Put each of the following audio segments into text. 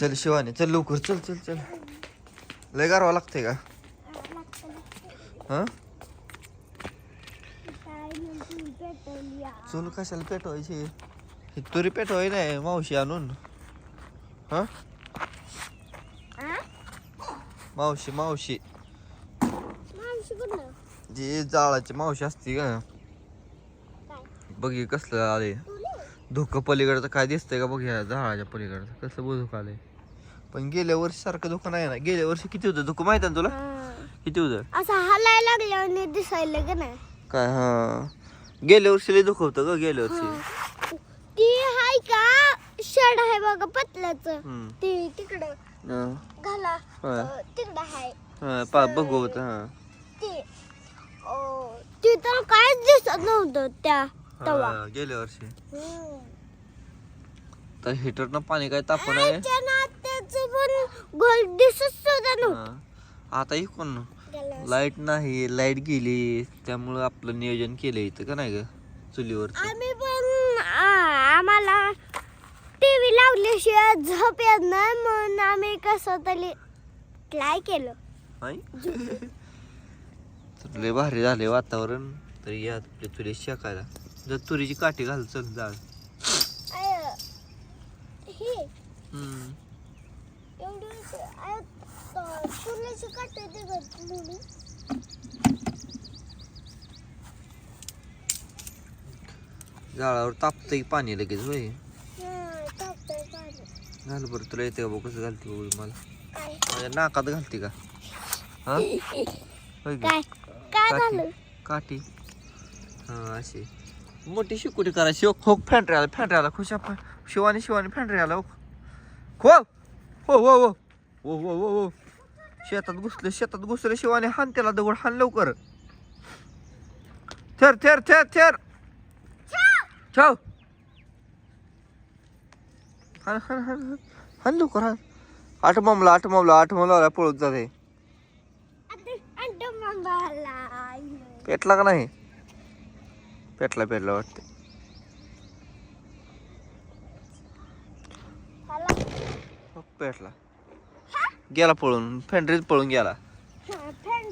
चल शिवानी चल लवकर चल चल चल. लय गारवा लागते का? हा? चल कशाला पेटवायची? ही तुरी पेटवाय नाही मावशी आणून. हा? मावशी मावशी. जी जाळाची मावशी असते का बघी कसलं आले धुकं पलीकडचं काय दिसतंय का बघ ह्या झाडाच्या पलीकडचं. कसं बघ धुकं आलंय. पण गेल्या वर्षी सारखं धुकं नाही ना. गेल्या वर्षी किती होतं? धुकं माहिती ना तुला? किती होतं? असं हलायला लागल्यावर दिसायला का नाही? काय? हा. गेल्या वर्षी लय धुकं होतं ग गेल्या वर्षी. ती हाय का? शेड आहे बघा पतल्याच. हम्म. ती तिकडं हा. घाला. हा. अं, तिकडं आहे हा, पा बघू होतं हा. ती अं, ती तर काहीच दिसत नव्हतं त्या. तवा. हा, गेल्या वर्षी. तर हिटरनं पाणी काय तापण आहे? आईच्या नात्याचं पण गोल दिसत सुद्धा नव्हतं. हा. आता इकून गेल्या लाइट नाही लाइट गेली. त्यामुळं आपलं नियोजन केलं इथं का नाही ग? चुलीवर आम्ही पण आ, आम्हाला टीव्ही लावल्याशिवाय झोप येत नाही म्हणून आम्ही कसं तरी ट्राय केलं. तर लय भारी झाले वातावरण. तर या आपल्या तुरी शेकायला. जर तुरीची काठी घाल चल जाळ. हे. जाळावर तापतंय पाणी लगेच होय. घाल बरं तुला येते का कसं घालते बघ मला. माझ्या नाकात घालते का? हा? काठी. काठी. हा अशी. मोठी शिकुटी करा शिव खोक फॅन्ड्री आला फॅन्ड्री आला खुश आपण. शिवानी शिवानी फॅन्ड्री आला खो हो हो हो. हो हो हो हो. शेतात घुसले शेतात घुसले शिवानी हान त्याला दगड हान लवकर. थेर थेर थेर थेर. छाव. हान हान हान हान. लवकर हान. आठ मामला आठ मामला आठ मामला पळत जाते. पेटला का नाही? पेटला पेटला वाटते हो, पेटला. गेला पळून फॅन्ड्रीत पळून गेला.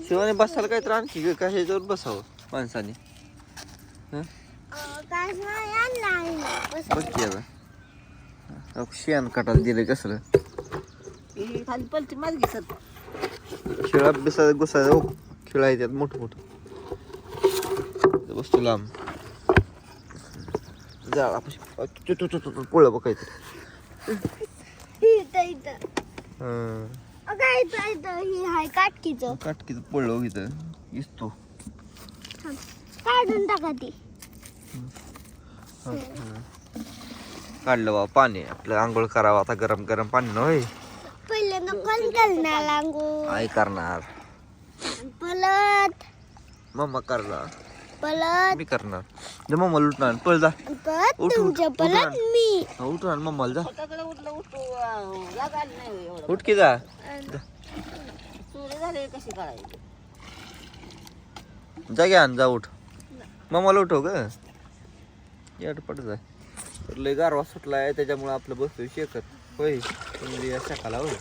शिवाने बसायला काहीतरी आणखी बसावं माणसाने? काय नाही आणलं आहे ना. बस. बघ की आता. अहो, शेण काटायला दिलंय कसलं. खाली पलटी माझी सर. खिळा बिसा घुसायचं हो खिळा येतात मोठं मोठं. वस्तू लांब. जाळा पोळलं बघ काहीतरी. इथं इथं. हं. अगं इथं इथं ही हाय काटकीचं. काटकीचं पडलं इथं. दिसतो काढून टाका ती. काढलं बा पाणी. आपलं आंघोळ करावं आता गरम गरम पाणी नव्हे पहिले ना कोण करणार अंघोळ आई करणार. पलत मम्मा करणार. पलत मी करणार. जे मम्मा लुटणार पळ जा. पलत उठ, उठ, तुमच्या उठ. मी. हा, उठणार मम्माला जा. उठलं उठू जागा आली नाही एवढं. उठ की जा. चोरी झाले कशी काढायची जा घ्या जा उठ. मम्माला उठव ग. याड पट जा. तर लय गारवा सुटलाय त्याच्यामुळे आपलं बसतोय शेकत. होय पण शेकाला होय.